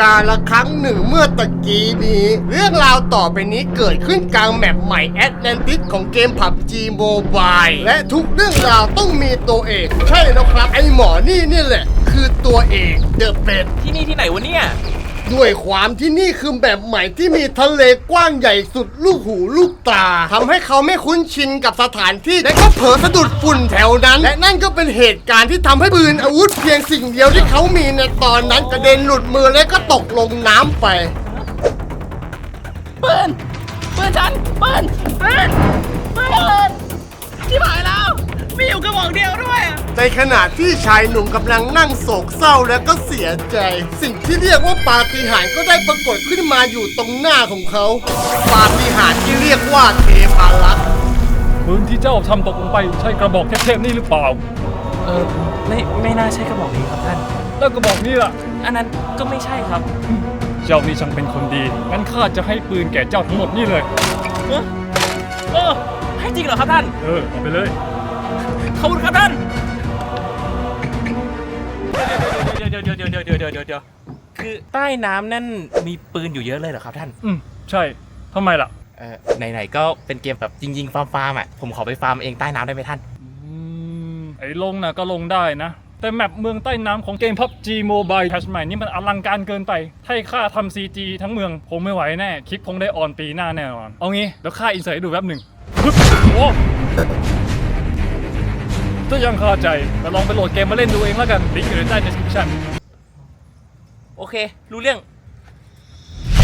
การละครั้งหนึ่งเมื่อตะกี้นี้ เรื่องราวต่อไปนี้เกิดขึ้นกลางแมปใหม่แอตแลนติสของเกม PUBG Mobile และทุกเรื่องราวต้องมีตัวเอก ใช่แล้วครับ ไอหมอนี่นี่แหละ คือตัวเอกเดอะเป็ดที่นี่ที่ไหนวะเนี่ย ด้วยความที่นี่คือแบบใหม่ที่มีทะเลกว้างใหญ่สุดลูกหูลูกตาทำให้เขาไม่คุ้นชินกับสถานที่และก็เผลอสะดุดฝุ่นแถวนั้น และนั่นก็เป็นเหตุการณ์ที่ทำให้ปืนอาวุธเพียงสิ่งเดียวที่เขามีในตอนนั้นกระเด็นหลุดมือและก็ตกลงน้ำไปปืนปืนฉันปืนปืนปืนที่หายแล้ว มีอยู่กระบอกเดียวด้วย ในขณะที่ชายหนุ่มกำลังนั่งโศกเศร้าและก็เสียใจ สิ่งที่เรียกว่าปาฏิหาริย์ก็ได้ปรากฏขึ้นมาอยู่ตรงหน้าของเขา ปาฏิหาริย์ที่เรียกว่าเทพารักษ์ปืนที่เจ้าทำตกลงไปใช่กระบอกเทพๆนี่หรือเปล่า เออไม่ไม่น่าใช่กระบอกนี้ครับท่าน แล้วกระบอกนี้ล่ะ อันนั้นก็ไม่ใช่ครับ เจ้านี่ช่างเป็นคนดี งั้นข้าจะให้ปืนแก่เจ้าทั้งหมดนี่เลย เออเออให้จริงเหรอครับท่าน เออเอาไปเลย ขอบคุณครับท่านเดี๋ยวเดี๋ยวเดี๋ยวเดี๋ยวเดี๋ยวเดี๋ยวเดี๋ยวเดี๋ยวคือใต้น้ำนั่นมีปืนอยู่เยอะเลยเหรอครับท่าน อืม ใช่ทำไมล่ะ เออไหนๆก็เป็นเกมแบบจริง ๆ ฟาร์มฟาร์มๆอะผมขอไปฟาร์มเองใต้น้ำได้ไหมท่าน อืม ไอ้ลงนะก็ลงได้นะ แต่แมปเมืองใต้น้ำของเกม PUBG Mobile แพชใหม่นี่มันอลังการเกินไปให้ข้าทำ CG ทั้งเมืองคงไม่ไหวแน่ คลิปคงได้ออนปีหน้าแน่นอน เอางี้เดี๋ยวข้าอินเสิร์ตให้ดูแป๊บหนึ่งปึ๊บโอ้ ถ้ายังคาใจก็ลองไปโหลดเกมมาเล่นดูเองแล้วกันลิงก์อยู่ในใต้ description โอเค รู้เรื่อง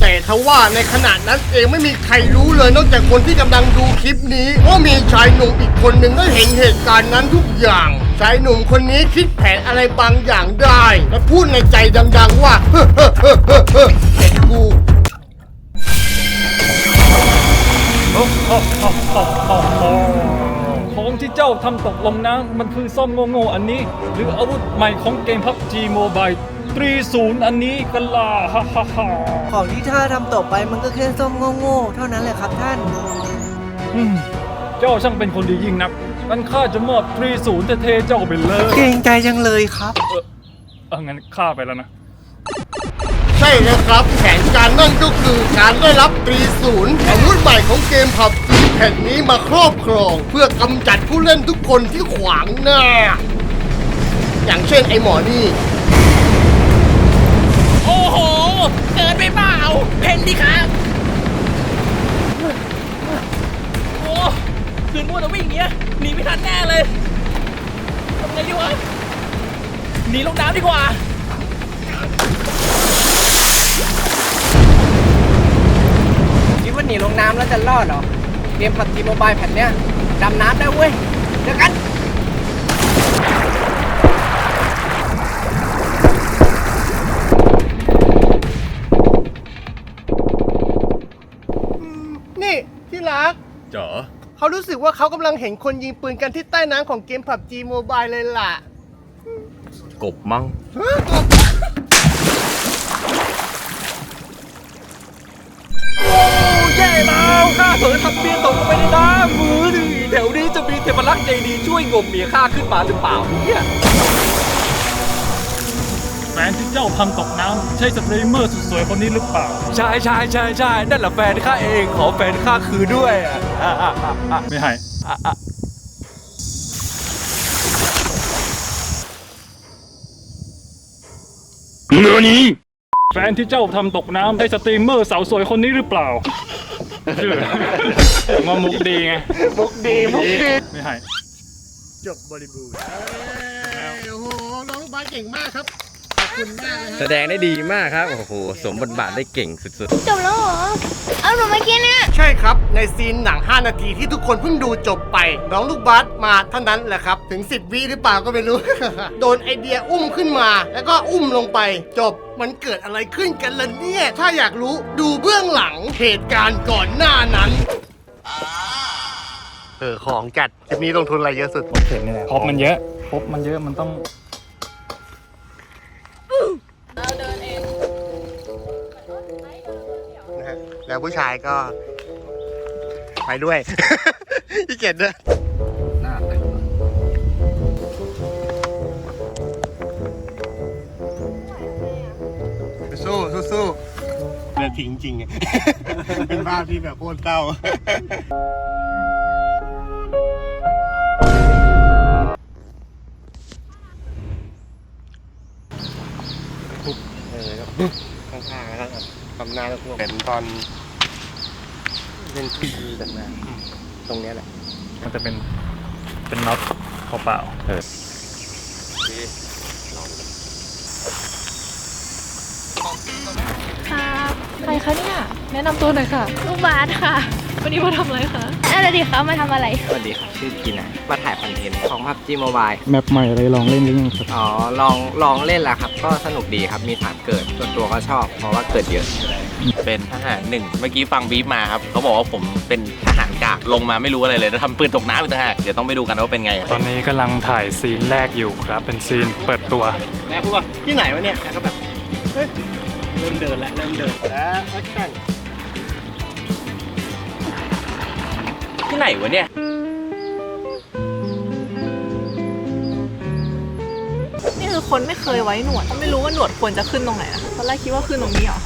แต่ทว่าในขณะนั้นเองไม่มีใครรู้เลยนอกจากคนที่กำลังดูคลิปนี้ว่ามีชายหนุ่มอีกคนหนึ่งได้เห็นเหตุการณ์นั้นทุกอย่าง ชายหนุ่มคนนี้คิดแผนอะไรบางอย่างได้ และพูดในใจดังๆว่า เฮ้อเฮ้อเฮ้อเฮ้อเฮ้อำตกลงนะมันคือซ่อมโง่ๆอันนี้ หรืออาวุธใหม่ของเกม PUBG Mobile 30อันนี้กันล่ะฮ่าฮ่าฮ่าของที่ท่าทำต่อไปมันก็แค่ส้มโง่ๆเท่านั้นแหละครับท่าน อืมเจ้าช่างเป็นคนดียิ่งนักงั้นข้าจะมอบ30เท่ๆเจ้าไปเลยเกรงใจจังเลยครับ เออเอองั้นข้าไปแล้วนะ ใช่แล้วครับแผนการนั่นก็คือการได้รับตรีศูนย์อาวุธใหม่ของเกมผับจี แผ่นนี้มาครอบครองเพื่อกำจัดผู้เล่นทุกคนที่ขวางหน้า อย่างเช่นไอหมอนี่ โอ้โห เกินไปเปล่าเห็นดิครับ โอ้คืนมัวแต่วิ่งอย่างเงี้ยหนีไม่ทันแน่เลยทำไงดีวะ หนีลงน้ำดีกว่า คิดว่าหนีลงน้ำแล้วจะรอดเหรอ เกมผับจีโมบายแผ่นเนี้ยดำน้ำได้เว้ยเจอกันนี่ที่รัก จ๋อเขารู้สึกว่าเขากำลังเห็นคนยิงปืนกันที่ใต้น้ำของเกมผับจีโมบายเลยล่ะกบมั้งแย่ แล้วข้าเผลอทำเมียตกลงไปในน้ำมือดิแถวนี้จะมีเทพรักษ์ใจดีช่วยงมเมียข้าขึ้นมาหรือเปล่าเนี่ยแฟนที่เจ้าทำตกน้ำใช่สตรีมเมอร์สุดสวยคนนี้หรือเปล่า ใช่ใช่ใช่ใช่นั่นแหละแฟนข้าเองขอแฟนข้าคืนด้วยอะอะอะอะอะไม่ให้อะอะ แฟนที่เจ้าทำตกน้ำใช่สตรีมเมอร์สาวสวยคนนี้หรือเปล่ามามุกดีไง มุกดีมุกดีไม่ให้จบบริบูรณ์โอ้โหน้องลูกบาสเก่งมากครับขอบ คุณมากเลยคแสรับดงได้ดีมากครับ โอ้โห สมบทบาทได้เก่งสุดจบแล้วเหรอ เอาหนูเมื่อกี้เนี่ยใช่ครับ ในซีนหนัง 5 นาทีที่ทุกคนเพิ่งดูจบไป น้องลูกบาสมาเท่านั้นแหละครับ ถึง 10 วิหรือเปล่าก็ไม่รู้ โดนไอเดียอุ้มขึ้นมา แล้วก็อุ้มลงไป จบมันเกิดอะไรขึ้นกันล่ะเนี่ย ถ้าอยากรู้ดูเบื้องหลังเหตุการณ์ก่อนหน้านั้น เออ ของจัดคลิปนี้ลงทุนอะไรเยอะสุดพบมันเยอะพบมันเยอะมันต้อง แล้วผู้ชายก็ ไปด้วย พี่เกียรติด้วยไปโซสู้สู้สู้เลิกทิ้งจริงๆเป็นภาพที่แบบโคตรเศร้าำหน้าแล้วพวกเป็นตอนเล่นทีวีกันมาตรงเนี้ยแหละมันจะเป็นเป็นน็อตเปล่าครับใครคะเนี่ย แนะนำตัวหน่อยค่ะ ลูกบาสค่ะ วันนี้มาทำอะไรคะ อะไรดีคะมาทำอะไร สวัสดีครับชื่อกีนะมาถ่ายคอนเทนต์ของพับจีโมบายแมปใหม่อะไรลองเล่นหรือยังครับอ๋อลองลองเล่นแล้วครับ ก็สนุกดีครับมีฐานเกิดส่วนตัวก็ชอบ เพราะว่าเกิดเยอะเป็นทหารหนึ่งเมื่อกี้ฟังบีฟมาครับเขาบอกว่าผมเป็นทหารกากลงมาไม่รู้อะไรเลยแล้วทำปืนตกน้ำอีกต่างหากเดี๋ยวต้องไปดูกันว่าเป็นไงๆตอนนี้กำลังถ่ายซีนแรกอยู่ครับ เป็นซีนเปิดตัวแม่พูดว่าที่ไหนวะเนี่ยแล้วก็แบบเฮ้ยเริ่มเดินแล้วเริ่มเดินแล้วแอคชั่น ไหนวะเนี่ย นี่คือคนไม่เคยไว้หนวดไม่รู้ว่าหนวดควรจะขึ้นตรงไหนนะตอนแรกคิดว่าขึ้นตรงนี้เหรอ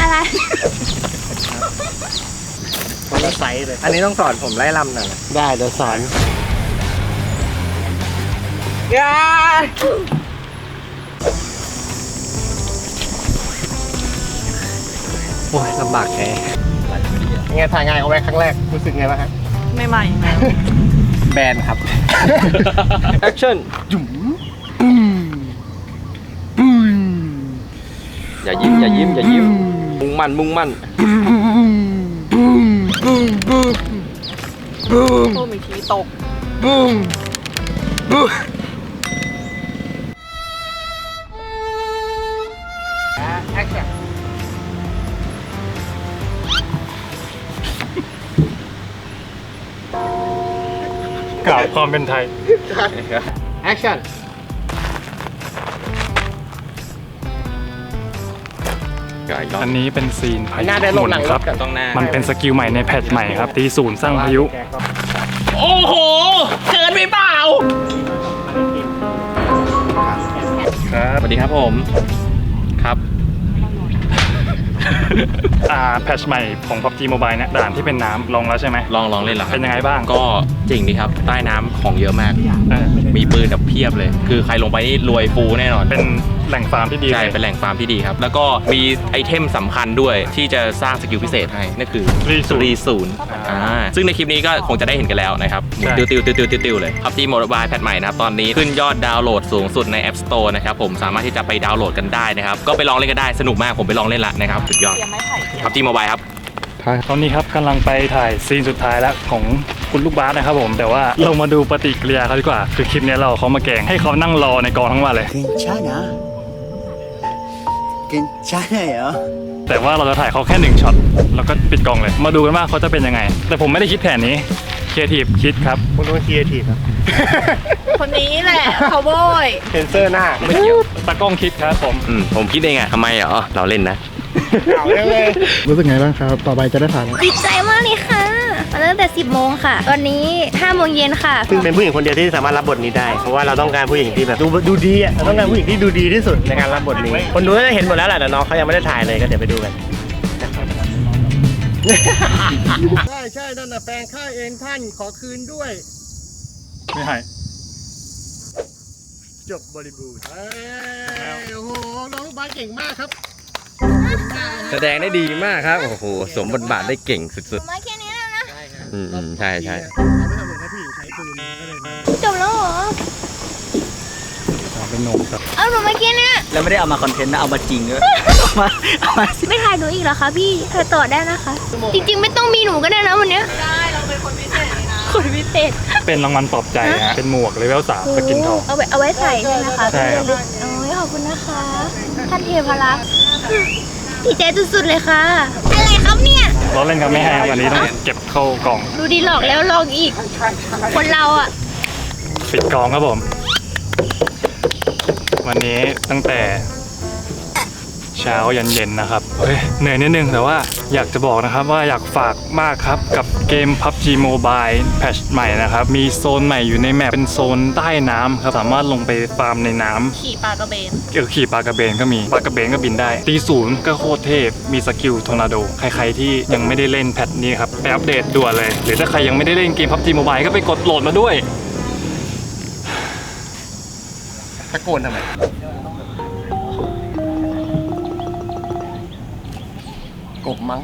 อะไร คนละไซส์เลย อันนี้ต้องสอนผมไล่ลำหน่อยนะได้เดี๋ยวสอนโอ้ยลำบากแกยังไงถ่ายงานเอาไว้ครั้งแรกรู้สึกไงบ้างฮะไม่ใหม่แบนครับ แอคชั่น อย่ายิ้มอย่ายิ้มอย่ายิ้มมุ่งมั่นมุ่งมั่นโอ้มีทีตกแอคชั่นกล่าวความเป็นไทยแอคชั่น อันนี้เป็นซีนพายุหน้าเดินหลมุงนหลังครับรถกันต้องหน้ามันเป็นสกิลใหม่ในแพทใหม่ครับ ตีศูนย์สร้างพายุ โอ้โห เกินไปเปล่าสวัสดีครับผมครับ อ่าแพทใหม่ของ PUBG Mobile เนี่ยด่านที่เป็นน้ำลองแล้วใช่ไหม ลองลองเล่นแล้วครัเป็นยังไงบ้าง ก็จริงดีครับ ใต้น้ำของเยอะมาก เออมีปืนแบบเพียบเลย คือใครลงไปนี่รวยฟูแน่นอน เป็น แหล่งฟาร์มที่ดีใช่เลยเป็นแหล่งฟาร์มที่ดีครับ แล้วก็มีไอเทมสำคัญด้วยที่จะสร้างสกิลพิเศษให้นั่นคือรีศูนย์รีศูนย์อ่าซึ่งในคลิปนี้ก็คงจะได้เห็นกันแล้วนะครับหมุนใช่ติวติวติวติวติวติวเลย PUBG Mobile แพทใหม่นะครับตอนนี้ขึ้นยอดดาวน์โหลดสูงสุดใน App Store นะครับผมสามารถที่จะไปดาวน์โหลดกันได้นะครับก็ไปลองเล่นกันได้สนุกมากผมไปลองเล่นละนะครับสุดยอดเตรียมไม้ไผ่ PUBG Mobile ครับตอนนี้ครับกำลังไปถ่ายซีนสุดท้ายแล้วของคุณลูกบาสนะครับผมแต่ว่าเรามาดูปฏิกิริยาเขาดีกว่า คือคลิปเนี้ยเราเอาเขามาแกล้งให้เขานั่งรอในกองทั้งวันเลย กินใช่เหรอ แต่ว่าเราจะถ่ายเขาแค่หนึ่งช็อตแล้วก็ปิดกล้องเลย มาดูกันว่าเขาจะเป็นยังไง แต่ผมไม่ได้คิดแผนนี้ครีเอทีฟคิดครับคุณต้องครีเอทีฟครับ คนนี้แหละเขาโบยเซนเซอร์หน้าไม่เกี่ยวตากล้องคิดครับผมผมคิดเองอะทำไมเหรอเราเล่นนะเอาเลยรู้สึกไงบ้างครับ ต่อไปจะได้ถ่านดีใจมากเลยค่ะ มาตั้งแต่ 10 โมงค่ะ ตอนนี้ 5 โมงเย็นค่ะ ซึ่งเป็นผู้หญิงคนเดียวที่สามารถรับบทนี้ได้ เพราะว่าเราต้องการผู้หญิงที่แบบดูดูดีอะเราต้องการผู้หญิงที่ดูดีที่สุดในการรับบทนี้ คนดูน่าจะเห็นหมดแล้วแหละแต่น้องเขายังไม่ได้ถ่ายเลยก็เดี๋ยวไปดูกันใช่ใช่นั่นน่ะแฟนข้าเองท่านขอคืนด้วย ไม่ให้จบบริบูรณ์เอ้ยโอ้โหน้องลูกบาสเก่งมากครับ แสดงได้ดีมากครับ โอ้โหสวมบทบาทได้เก่งสุดมาแค่นี้แล้วนะๆ อืมอืมใช่ใช่ เขาไม่ทำเหมือนให้ผู้หญิงใช้ปืนก็เลยมาจบแล้วเหรอเป็นหนุ่มครับเอาหนูมาแค่เนี้ยแล้วไม่ได้เอามาคอนเทนต์นะ เอามาจริงด้วยเอามาเอามาไม่ถ่ายหนูอีกเหรอคะพี่ถ่ายต่อได้นะคะ จริงๆไม่ต้องมีหนูก็ได้นะวันเนี้ยได้เราเป็นคนพิเศษเลยนะคนพิเศษ เป็นรางวัลปลอบใจฮะเป็นหมวกเลเวลสามสกินทอง เอาไว้เอาไว้ใส่ใช่ไหมคะใช่ครับ โอ้ยขอบคุณนะคะ ท่านเทพรักษ์ดีใจสุดๆเลยค่ะ อะไรครับเนี่ย เราเล่นกันไม่ให้ครับวันนี้ต้องเก็บเข้ากล่องดูดีหลอกแล้วหลอกอีก คนเราอะ ปิดกล่องครับผม วันนี้ตั้งแต่ เช้ายันเย็นนะครับเฮ้ยเหนื่อยนิดนึงแต่ว่าอยากจะบอกนะครับว่าอยากฝากมากครับ กับเกม PUBG Mobile แพทชใหม่นะครับ มีโซนใหม่อยู่ในแมปเป็นโซนใต้น้ำครับสามารถลงไปฟาร์มในน้ำ ขี่ปลากระเบน เออขี่ปลากระเบนก็มีปลากระเบนก็บินได้ ตีศูนย์ก็โคตรเทพ มีสกิลทอร์นาโด ใครๆที่ยังไม่ได้เล่นแพทนี้ครับไปอัปเดตด่วนเลย หรือถ้าใครยังไม่ได้เล่นเกม PUBG Mobile ก็ไปกดโหลดมาด้วย ตะโกนทำไม บมั้ง